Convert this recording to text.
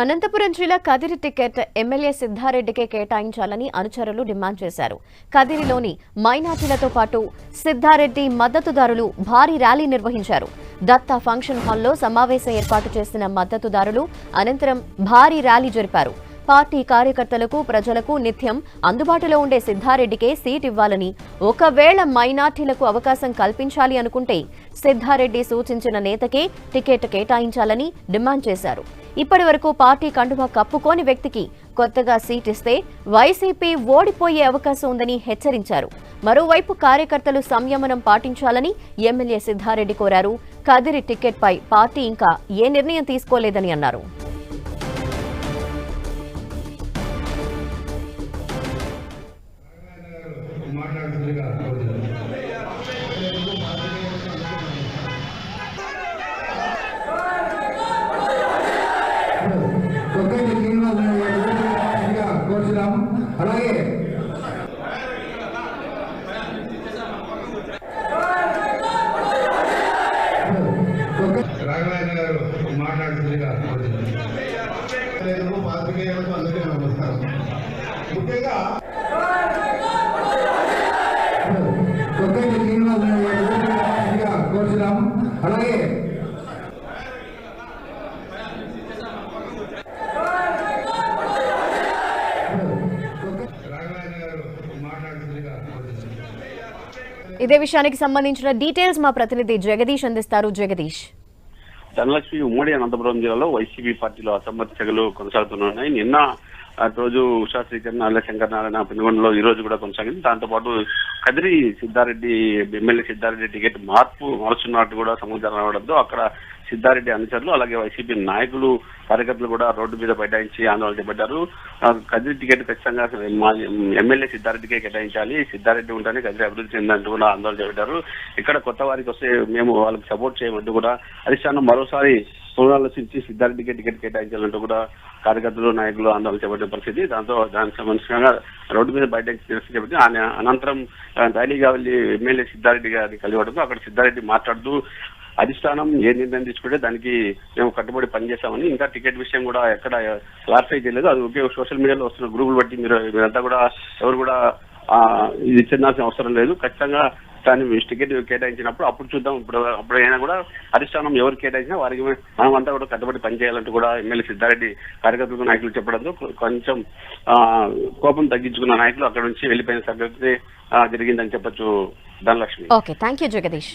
అనంతపురం జిల్లా Kadiri ticket MLA సిద్ధారెడ్డికే కేటాయించాలని అనుచరులు డిమాండ్ చేశారు. కదిరిలోని మైనార్టీలతో పాటు సిద్ధారెడ్డి మద్దతుదారులు భారీ ర్యాలీ నిర్వహించారు. దత్తా ఫంక్షన్ హాల్లో సమావేశం ఏర్పాటు చేసిన మద్దతుదారులు అనంతరం భారీ ర్యాలీ జరిపారు. పార్టీ కార్యకర్తలకు ప్రజలకు నిత్యం అందుబాటులో ఉండే సిద్ధారెడ్డికే సీట్ ఇవ్వాలని ఒకవేళ మైనార్టీలకు అవకాశం కల్పించాలి అనుకుంటే సిద్ధారెడ్డి సూచించిన నేతకే టికెట్ కేటాయించాలని డిమాండ్ చేశారు. ఇప్పటి వరకు పార్టీ కండువా కప్పుకోని వ్యక్తికి కొత్తగా సీట్ ఇస్తే వైసీపీ ఓడిపోయే అవకాశం ఉందని హెచ్చరించారు. మరోవైపు కార్యకర్తలు సంయమనం పాటించాలని ఎమ్మెల్యే సిద్ధారెడ్డి కోరారు. కదిరి టికెట్పై పార్టీ ఇంకా ఏ నిర్ణయం తీసుకోలేదని అన్నారు. రాఘవేంద్ర గారు మాట్లాడుతుందిగా. పాత్రికేయులకు అందరికీ నమస్కారం. ముఖ్యంగా అలాగే ఇదే విషయానికి సంబంధించిన డీటెయిల్స్ మా ప్రతినిధి జగదీష్ అందిస్తారు. జగదీష్. ధనలక్ష్మి ఉమ్మడి అనంతపురం జిల్లాలో వైసీపీ పార్టీలో అసమ్మతి కొనసాగుతున్నాయి. నిన్న ఆ రోజు ఉషా శ్రీకర్ శంకర్ నారాయణ పెనుగొండలో ఈ రోజు కూడా కొనసాగింది. దాంతో పాటు కదిరి సిద్ధారెడ్డి ఎమ్మెల్యే సిద్ధారెడ్డి టికెట్ మార్పు మారుస్తున్నట్టు కూడా సమాచారం రావడంతో అక్కడ సిద్ధారెడ్డి అనుచరులు అలాగే వైసీపీ నాయకులు కార్యకర్తలు కూడా రోడ్డు మీద బైఠాయించి ఆందోళన చేపట్టారు కదిరి టికెట్ ఖచ్చితంగా మా ఎమ్మెల్యే సిద్ధారెడ్డికే కేటాయించాలి. సిద్ధారెడ్డి ఉంటేనే కదిరి అభివృద్ధి చెందంటూ కూడా ఆందోళన చేపట్టారు ఇక్కడ కొత్త వారికి వస్తే మేము వాళ్ళకి సపోర్ట్ చేయమంటూ కూడా అధిష్టానం మరోసారి పునరాలోచించి సిద్ధారెడ్డికి టికెట్ కేటాయించాలంటూ కూడా కార్యకర్తలు నాయకులు ఆందోళన చేపట్టిన పరిస్థితి. దాంతో దానికి సంబంధించిన రోడ్డు మీద బయట తెలిసి చెప్పి ఆయన అనంతరం ఆ, ర్యాలీగా వెళ్ళి ఎమ్మెల్యే సిద్ధారెడ్డి గారిని కలివడంతో అక్కడ సిద్ధారెడ్డి మాట్లాడుతూ అధిష్టానం ఏ నిర్ణయం తీసుకుంటే దానికి మేము కట్టుబడి పనిచేస్తామని ఇంకా టికెట్ విషయం కూడా ఎక్కడ క్లారిఫై చేయలేదు. అది ఒకే సోషల్ మీడియాలో వస్తున్న గ్రూపులు బట్టి మీరు మీరంతా కూడా ఎవరు కూడా ఇది చెందాల్సిన అవసరం లేదు. ఖచ్చితంగా రాష్ట్రాన్ని టికెట్ కేటాయించినప్పుడు అప్పుడు చూద్దాం. ఇప్పుడు అప్పుడైనా కూడా అధిష్టానం ఎవరు కేటాయించినా వారికి మనం అంతా కూడా కట్టుబడి పనిచేయాలంటూ కూడా ఎమ్మెల్యే సిద్ధారెడ్డి కార్యకర్తలు నాయకులు చెప్పడంతో కొంచెం కోపం తగ్గించుకున్న నాయకులు అక్కడ నుంచి వెళ్ళిపోయిన సంగతి జరిగిందని చెప్పొచ్చు Dhanalakshmi. Okay. Thank you Jagadish.